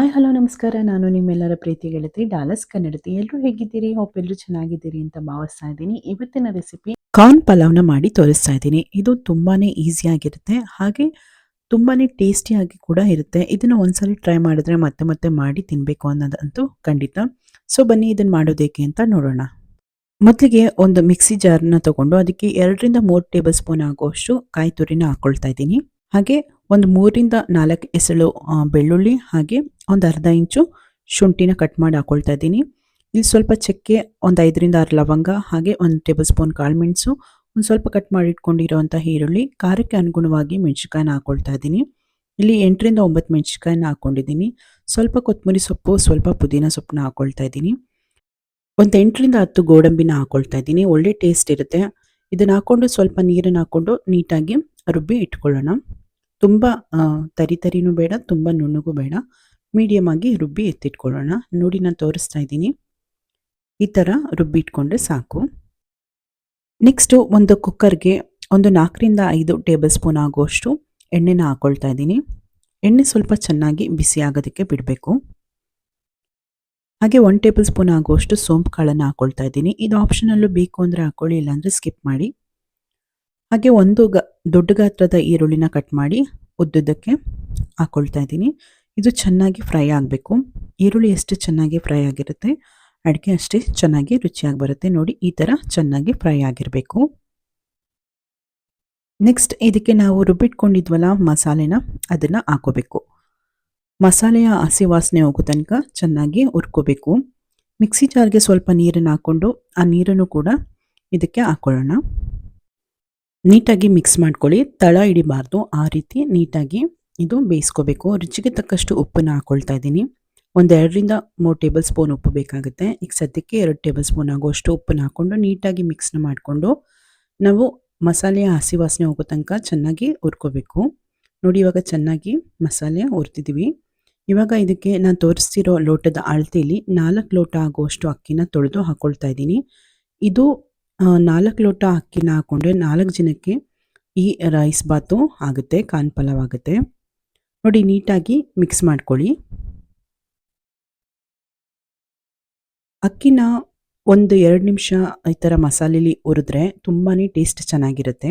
Hi, hello, ನಮಸ್ಕಾರ. ನಾನು ನಿಮ್ಮೆಲ್ಲರ ಪ್ರೀತಿ ಗೆಳತಿ ಡಾಲಸ್ ಕನ್ನಡತಿ. ಎಲ್ಲರೂ ಹೇಗಿದ್ದೀರಿ? ಹೋಪ್ ಎಲ್ಲರೂ ಚೆನ್ನಾಗಿದ್ದೀರಿ ಅಂತ ಭಾವಿಸ್ತಾ ಇದ್ದೀನಿ. ಇವತ್ತಿನ ರೆಸಿಪಿ ಕಾರ್ನ್ ಪಲಾವ್ನ ಮಾಡಿ ತೋರಿಸ್ತಾ ಇದ್ದೀನಿ. ಇದು ತುಂಬಾನೇ ಈಸಿ ಆಗಿರುತ್ತೆ. ಹಾಗೆ ತುಂಬಾನೇ ಟೇಸ್ಟಿಯಾಗಿ ಕೂಡ ಇರುತ್ತೆ. ಇದನ್ನ ಒಂದ್ಸಲಿ ಟ್ರೈ ಮಾಡಿದ್ರೆ ಮತ್ತೆ ಮತ್ತೆ ಮಾಡಿ ತಿನ್ಬೇಕು ಅನ್ನೋದಂತೂ ಖಂಡಿತ. ಸೊ ಬನ್ನಿ ಇದನ್ನ ಮಾಡೋದೇಕೆ ಅಂತ ನೋಡೋಣ. ಮೊದಲಿಗೆ ಒಂದು ಮಿಕ್ಸಿ ಜಾರ್ನ ತಗೊಂಡು ಅದಕ್ಕೆ ಎರಡರಿಂದ ಮೂರು ಟೇಬಲ್ ಸ್ಪೂನ್ ಆಗುವಷ್ಟು ಕಾಯಿ ತುರಿನ ಹಾಕೊಳ್ತಾ ಇದ್ದೀನಿ. ಹಾಗೆ ಒಂದು ಮೂರಿಂದ ನಾಲ್ಕು ಎಸಳು ಬೆಳ್ಳುಳ್ಳಿ ಹಾಗೆ ಒಂದು ಅರ್ಧ ಇಂಚು ಶುಂಠಿನ ಕಟ್ ಮಾಡಿ ಹಾಕೊಳ್ತಾ ಇದ್ದೀನಿ. ಇಲ್ಲಿ ಸ್ವಲ್ಪ ಚಕ್ಕೆ, ಒಂದು ಐದರಿಂದ ಆರು ಲವಂಗ, ಹಾಗೆ ಒಂದು ಟೇಬಲ್ ಸ್ಪೂನ್ ಕಾಳುಮೆಣಸು ಒಂದು ಸ್ವಲ್ಪ ಕಟ್ ಮಾಡಿ ಇಟ್ಕೊಂಡಿರೋವಂಥ ಈರುಳ್ಳಿ, ಖಾರಕ್ಕೆ ಅನುಗುಣವಾಗಿ ಮೆಣಸಿಕಾಯಿನ ಹಾಕೊಳ್ತಾ ಇದ್ದೀನಿ. ಇಲ್ಲಿ ಎಂಟರಿಂದ ಒಂಬತ್ತು ಮೆಣಸಿಕಾಯಿನ ಹಾಕೊಂಡಿದ್ದೀನಿ. ಸ್ವಲ್ಪ ಕೊತ್ತಂಬರಿ ಸೊಪ್ಪು, ಸ್ವಲ್ಪ ಪುದೀನ ಸೊಪ್ಪನ್ನ ಹಾಕ್ಕೊಳ್ತಾ ಇದ್ದೀನಿ. ಒಂದು ಎಂಟರಿಂದ ಹತ್ತು ಗೋಡಂಬಿನ ಹಾಕ್ಕೊಳ್ತಾ ಇದ್ದೀನಿ. ಒಳ್ಳೆ ಟೇಸ್ಟ್ ಇರುತ್ತೆ. ಇದನ್ನು ಹಾಕ್ಕೊಂಡು ಸ್ವಲ್ಪ ನೀರನ್ನು ಹಾಕ್ಕೊಂಡು ನೀಟಾಗಿ ರುಬ್ಬಿ ಇಟ್ಕೊಳ್ಳೋಣ. ತುಂಬ ತರಿ ತರಿನೂ ಬೇಡ, ತುಂಬ ನುಣ್ಣಗೂ ಬೇಡ. ಮೀಡಿಯಮ್ ಆಗಿ ರುಬ್ಬಿ ಎತ್ತಿಟ್ಕೊಳ್ಳೋಣ. ನೋಡಿ ನಾನು ತೋರಿಸ್ತಾ ಇದ್ದೀನಿ. ಈ ಥರ ರುಬ್ಬಿ ಇಟ್ಕೊಂಡ್ರೆ ಸಾಕು. ನೆಕ್ಸ್ಟು ಒಂದು ಕುಕ್ಕರ್ಗೆ ಒಂದು ನಾಲ್ಕರಿಂದ ಐದು ಟೇಬಲ್ ಸ್ಪೂನ್ ಆಗುವಷ್ಟು ಎಣ್ಣೆನ ಹಾಕ್ಕೊಳ್ತಾ ಇದ್ದೀನಿ. ಎಣ್ಣೆ ಸ್ವಲ್ಪ ಚೆನ್ನಾಗಿ ಬಿಸಿ ಆಗೋದಕ್ಕೆ ಬಿಡಬೇಕು. ಹಾಗೆ ಒನ್ ಟೇಬಲ್ ಸ್ಪೂನ್ ಆಗುವಷ್ಟು ಸೋಂಪು ಕಾಳನ್ನು ಹಾಕ್ಕೊಳ್ತಾ ಇದ್ದೀನಿ. ಇದು ಆಪ್ಷನಲ್ಲೂ ಬೇಕು ಅಂದರೆ ಹಾಕ್ಕೊಳ್ಳಿ ಇಲ್ಲಾಂದರೆ ಸ್ಕಿಪ್ ಮಾಡಿ. ಹಾಗೆ ಒಂದು ಗ ದೊಡ್ಡ ಗಾತ್ರದ ಈರುಳ್ಳಿನ ಕಟ್ ಮಾಡಿ ಉದ್ದುದ್ದಕ್ಕೆ ಹಾಕ್ಕೊಳ್ತಾ ಇದ್ದೀನಿ. ಇದು ಚೆನ್ನಾಗಿ ಫ್ರೈ ಆಗಬೇಕು. ಈರುಳ್ಳಿ ಎಷ್ಟು ಚೆನ್ನಾಗಿ ಫ್ರೈ ಆಗಿರುತ್ತೆ ಅಡುಗೆ ಅಷ್ಟೇ ಚೆನ್ನಾಗಿ ರುಚಿಯಾಗಿ ಬರುತ್ತೆ. ನೋಡಿ, ಈ ಥರ ಚೆನ್ನಾಗಿ ಫ್ರೈ ಆಗಿರಬೇಕು. ನೆಕ್ಸ್ಟ್ ಇದಕ್ಕೆ ನಾವು ರುಬ್ಬಿಟ್ಕೊಂಡಿದ್ವಲ್ಲ ಮಸಾಲೆನ, ಅದನ್ನು ಹಾಕೋಬೇಕು. ಮಸಾಲೆಯ ಹಸಿ ವಾಸನೆ ಹೋಗೋ ತನಕ ಚೆನ್ನಾಗಿ ಹುರ್ಕೋಬೇಕು. ಮಿಕ್ಸಿ ಜಾರ್ಗೆ ಸ್ವಲ್ಪ ನೀರನ್ನು ಹಾಕ್ಕೊಂಡು ಆ ನೀರನ್ನು ಕೂಡ ಇದಕ್ಕೆ ಹಾಕೊಳ್ಳೋಣ. ನೀಟಾಗಿ ಮಿಕ್ಸ್ ಮಾಡ್ಕೊಳ್ಳಿ. ತಳ ಹಿಡಿಬಾರ್ದು. ಆ ರೀತಿ ನೀಟಾಗಿ ಇದು ಬೇಯಿಸ್ಕೋಬೇಕು. ರುಚಿಗೆ ತಕ್ಕಷ್ಟು ಉಪ್ಪನ್ನ ಹಾಕ್ಕೊಳ್ತಾ ಇದ್ದೀನಿ. ಒಂದು ಎರಡರಿಂದ ಮೂರು ಟೇಬಲ್ ಸ್ಪೂನ್ ಉಪ್ಪು ಬೇಕಾಗುತ್ತೆ. ಈಗ ಸದ್ಯಕ್ಕೆ ಎರಡು ಟೇಬಲ್ ಸ್ಪೂನ್ ಆಗುವಷ್ಟು ಉಪ್ಪನ್ನ ಹಾಕ್ಕೊಂಡು ನೀಟಾಗಿ ಮಿಕ್ಸ್ನ ಮಾಡಿಕೊಂಡು ನಾವು ಮಸಾಲೆಯ ಹಸಿ ವಾಸನೆ ಹೋಗೋ ತನಕ ಚೆನ್ನಾಗಿ ಹುರ್ಕೋಬೇಕು. ನೋಡಿ, ಇವಾಗ ಚೆನ್ನಾಗಿ ಮಸಾಲೆ ಹುರ್ತಿದ್ದೀವಿ ಇವಾಗ ಇದಕ್ಕೆ ನಾನು ತೋರಿಸ್ತಿರೋ ಲೋಟದ ಅಳತೆಯಲ್ಲಿ ನಾಲ್ಕು ಲೋಟ ಆಗುವಷ್ಟು ಅಕ್ಕಿನ ತೊಳೆದು ಹಾಕ್ಕೊಳ್ತಾ ಇದ್ದೀನಿ. ಇದು ನಾಲ್ಕು ಲೋಟ ಅಕ್ಕಿನ ಹಾಕ್ಕೊಂಡ್ರೆ ನಾಲ್ಕು ಜನಕ್ಕೆ ಈ ರೈಸ್ ಬಾತು ಆಗುತ್ತೆ, ಕಾನ್ ಪಲಾವ್ ಆಗುತ್ತೆ. ನೋಡಿ, ನೀಟಾಗಿ ಮಿಕ್ಸ್ ಮಾಡ್ಕೊಳ್ಳಿ. ಅಕ್ಕಿನ ಒಂದು ಎರಡು ನಿಮಿಷ ಈ ಥರ ಮಸಾಲೆಲಿ ಹುರಿದ್ರೆ ತುಂಬಾ ಟೇಸ್ಟ್ ಚೆನ್ನಾಗಿರುತ್ತೆ.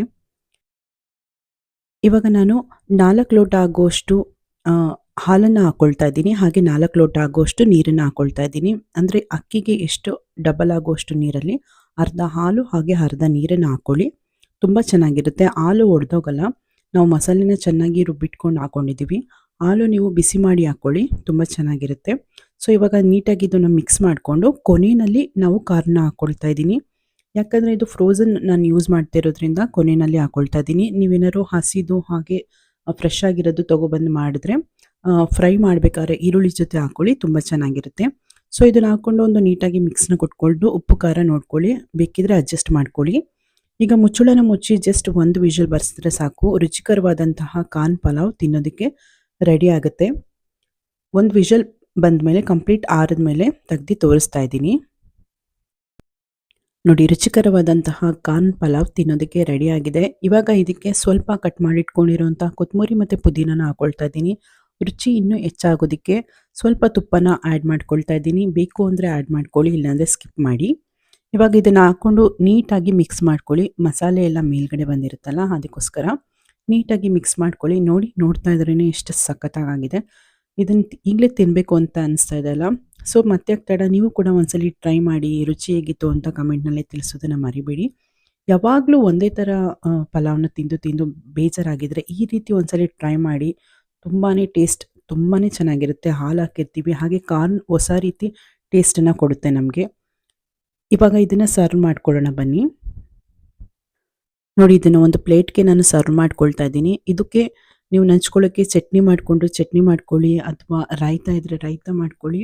ಇವಾಗ ನಾನು ನಾಲ್ಕು ಲೋಟ ಆಗೋಷ್ಟು ಹಾಲನ್ನು ಹಾಕ್ಕೊಳ್ತಾ ಇದ್ದೀನಿ. ಹಾಗೆ ನಾಲ್ಕು ಲೋಟ ಆಗೋಷ್ಟು ನೀರನ್ನು ಹಾಕ್ಕೊಳ್ತಾ ಇದ್ದೀನಿ. ಅಂದರೆ ಅಕ್ಕಿಗೆ ಎಷ್ಟು ಡಬಲ್ ಆಗೋಷ್ಟು ನೀರಲ್ಲಿ ಅರ್ಧ ಹಾಲು ಹಾಗೆ ಅರ್ಧ ನೀರನ್ನು ಹಾಕೊಳ್ಳಿ. ತುಂಬ ಚೆನ್ನಾಗಿರುತ್ತೆ. ಹಾಲು ಒಡೆದೋಗಲ್ಲ. ನಾವು ಮಸಾಲೆನ ಚೆನ್ನಾಗಿ ರುಬ್ಬಿಟ್ಕೊಂಡು ಹಾಕ್ಕೊಂಡಿದ್ದೀವಿ ಹಾಲು ನೀವು ಬಿಸಿ ಮಾಡಿ ಹಾಕ್ಕೊಳ್ಳಿ, ತುಂಬ ಚೆನ್ನಾಗಿರುತ್ತೆ. ಸೊ ಇವಾಗ ನೀಟಾಗಿ ಇದನ್ನು ಮಿಕ್ಸ್ ಮಾಡಿಕೊಂಡು ಕೊನೆಯಲ್ಲಿ ನಾವು ಕಾರ್ನ ಹಾಕ್ಕೊಳ್ತಾ ಇದ್ದೀನಿ. ಯಾಕಂದರೆ ಇದು ಫ್ರೋಝನ್ ನಾನು ಯೂಸ್ ಮಾಡ್ತಾ ಇರೋದ್ರಿಂದ ಕೊನೆಯಲ್ಲಿ ಹಾಕ್ಕೊಳ್ತಾ ಇದ್ದೀನಿ. ನೀವೇನಾದ್ರು ಹಸಿದು ಹಾಗೆ ಫ್ರೆಶ್ ಆಗಿರೋದು ತೊಗೊಬಂದು ಮಾಡಿದ್ರೆ ಫ್ರೈ ಮಾಡಬೇಕಾದ್ರೆ ಈರುಳ್ಳಿ ಜೊತೆ ಹಾಕ್ಕೊಳ್ಳಿ, ತುಂಬ ಚೆನ್ನಾಗಿರುತ್ತೆ. ಸೊ ಇದನ್ನು ಹಾಕ್ಕೊಂಡು ಒಂದು ನೀಟಾಗಿ ಮಿಕ್ಸ್ನ ಕೊಟ್ಕೊಂಡು ಉಪ್ಪು ಖಾರ ನೋಡ್ಕೊಳ್ಳಿ. ಬೇಕಿದ್ರೆ ಅಡ್ಜಸ್ಟ್ ಮಾಡ್ಕೊಳ್ಳಿ. ಈಗ ಮುಚ್ಚಳನ ಮುಚ್ಚಿ ಜಸ್ಟ್ ಒಂದು ವಿಷಲ್ ಬರ್ಸಿದ್ರೆ ಸಾಕು. ರುಚಿಕರವಾದಂತಹ ಕಾನ್ ಪಲಾವ್ ತಿನ್ನೋದಕ್ಕೆ ರೆಡಿ ಆಗುತ್ತೆ. ಒಂದು ವಿಷಲ್ ಬಂದಮೇಲೆ ಕಂಪ್ಲೀಟ್ ಆರಿದ್ಮೇಲೆ ತೆಗ್ದು ತೋರಿಸ್ತಾ ಇದ್ದೀನಿ. ನೋಡಿ, ರುಚಿಕರವಾದಂತಹ ಕಾನ್ ಪಲಾವ್ ತಿನ್ನೋದಕ್ಕೆ ರೆಡಿ ಆಗಿದೆ. ಇವಾಗ ಇದಕ್ಕೆ ಸ್ವಲ್ಪ ಕಟ್ ಮಾಡಿಟ್ಕೊಂಡಿರುವಂಥ ಕೊತ್ತಂಬರಿ ಮತ್ತು ಪುದೀನನ ಹಾಕೊಳ್ತಾ ಇದ್ದೀನಿ. ರುಚಿ ಇನ್ನೂ ಹೆಚ್ಚಾಗೋದಕ್ಕೆ ಸ್ವಲ್ಪ ತುಪ್ಪನ ಆ್ಯಡ್ ಮಾಡ್ಕೊಳ್ತಾ ಇದ್ದೀನಿ. ಬೇಕು ಅಂದರೆ ಆ್ಯಡ್ ಮಾಡ್ಕೊಳ್ಳಿ, ಇಲ್ಲಾಂದರೆ ಸ್ಕಿಪ್ ಮಾಡಿ. ಇವಾಗ ಇದನ್ನು ಹಾಕ್ಕೊಂಡು ನೀಟಾಗಿ ಮಿಕ್ಸ್ ಮಾಡ್ಕೊಳ್ಳಿ. ಮಸಾಲೆ ಎಲ್ಲ ಮೇಲ್ಗಡೆ ಬಂದಿರುತ್ತಲ್ಲ, ಅದಕ್ಕೋಸ್ಕರ ನೀಟಾಗಿ ಮಿಕ್ಸ್ ಮಾಡ್ಕೊಳ್ಳಿ. ನೋಡಿ, ನೋಡ್ತಾ ಇದ್ರೇ ಎಷ್ಟು ಸಖತ್ತಾಗಿದೆ ಇದನ್ನು ಈಗಲೇ ತಿನ್ನಬೇಕು ಅಂತ ಅನಿಸ್ತಾ ಇದೆಯಲ್ಲ ಸೊ ಮತ್ತೆ ತಡ? ನೀವು ಕೂಡ ಒಂದ್ಸಲಿ ಟ್ರೈ ಮಾಡಿ, ರುಚಿ ಹೇಗಿತ್ತು ಅಂತ ಕಮೆಂಟ್ನಲ್ಲೇ ತಿಳಿಸೋದನ್ನು ಮರಿಬೇಡಿ. ಯಾವಾಗಲೂ ಒಂದೇ ಥರ ಪಲಾವ್ನ ತಿಂದು ತಿಂದು ಬೇಜಾರಾಗಿದ್ರೆ ಈ ರೀತಿ ಒಂದ್ಸಲಿ ಟ್ರೈ ಮಾಡಿ ತುಂಬಾ ಟೇಸ್ಟ್ ತುಂಬಾ ಚೆನ್ನಾಗಿರುತ್ತೆ. ಹಾಲು ಹಾಕಿರ್ತೀವಿ. ಹಾಗೆ ಕಾರ್ನ್ ಹೊಸ ರೀತಿ ಟೇಸ್ಟನ್ನು ಕೊಡುತ್ತೆ ನಮಗೆ. ಇವಾಗ ಇದನ್ನು ಸರ್ವ್ ಮಾಡ್ಕೊಳ್ಳೋಣ ಬನ್ನಿ. ನೋಡಿ ಇದನ್ನು ಒಂದು ಪ್ಲೇಟ್ಗೆ ನಾನು ಸರ್ವ್ ಮಾಡ್ಕೊಳ್ತಾ ಇದ್ದೀನಿ. ಇದಕ್ಕೆ ನೀವು ನಂಚ್ಕೊಳ್ಳೋಕ್ಕೆ ಚಟ್ನಿ ಮಾಡಿಕೊಂಡು ಚಟ್ನಿ ಮಾಡ್ಕೊಳ್ಳಿ ಅಥವಾ ರಾಯ್ತ ಇದ್ರೆ ರಾಯ್ತ ಮಾಡ್ಕೊಳ್ಳಿ.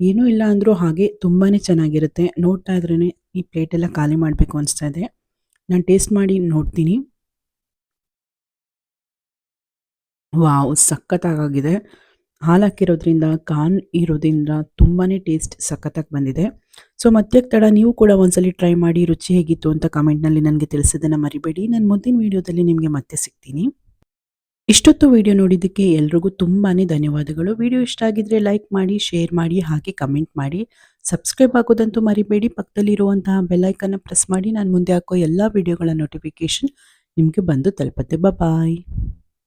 ಏನೂ ಇಲ್ಲ ಅಂದರೂ ಹಾಗೆ ತುಂಬಾ ಚೆನ್ನಾಗಿರುತ್ತೆ. ನೋಡ್ತಾ ಇದ್ರೇ ಈ ಪ್ಲೇಟೆಲ್ಲ ಖಾಲಿ ಮಾಡಬೇಕು ಅನಿಸ್ತಾ ಇದೆ. ನಾನು ಟೇಸ್ಟ್ ಮಾಡಿ ನೋಡ್ತೀನಿ. ವಾವ್ ಸಖತ್ತಾಗಿದೆ ಹಾಲು ಹಾಕಿರೋದ್ರಿಂದ, ಕಾನ್ ಇರೋದ್ರಿಂದ ತುಂಬಾ ಟೇಸ್ಟ್ ಸಖತ್ತಾಗಿ ಬಂದಿದೆ. ಸೊ ಮತ್ತೆ ತಡ ನೀವು ಕೂಡ ಒಂದ್ಸಲಿ ಟ್ರೈ ಮಾಡಿ ರುಚಿ ಹೇಗಿತ್ತು ಅಂತ ಕಮೆಂಟ್ನಲ್ಲಿ ನನಗೆ ತಿಳಿಸೋದನ್ನು ಮರಿಬೇಡಿ. ನಾನು ಮುಂದಿನ ವೀಡಿಯೋದಲ್ಲಿ ನಿಮಗೆ ಮತ್ತೆ ಸಿಗ್ತೀನಿ. ಇಷ್ಟೊತ್ತು ವಿಡಿಯೋ ನೋಡಿದ್ದಕ್ಕೆ ಎಲ್ರಿಗೂ ತುಂಬಾನೇ ಧನ್ಯವಾದಗಳು. ವಿಡಿಯೋ ಇಷ್ಟ ಆಗಿದ್ರೆ ಲೈಕ್ ಮಾಡಿ ಶೇರ್ ಮಾಡಿ, ಹಾಗೆ ಕಮೆಂಟ್ ಮಾಡಿ. ಸಬ್ಸ್ಕ್ರೈಬ್ ಆಗೋದಂತೂ ಮರಿಬೇಡಿ. ಪಕ್ಕದಲ್ಲಿರುವಂತಹ ಬೆಲ್ಲೈಕನ್ನು ಪ್ರೆಸ್ ಮಾಡಿ. ನಾನು ಮುಂದೆ ಹಾಕೋ ಎಲ್ಲ ವಿಡಿಯೋಗಳ ನೋಟಿಫಿಕೇಶನ್ ನಿಮಗೆ ಬಂದು ತಲುಪುತ್ತೆ. ಬಾಯ್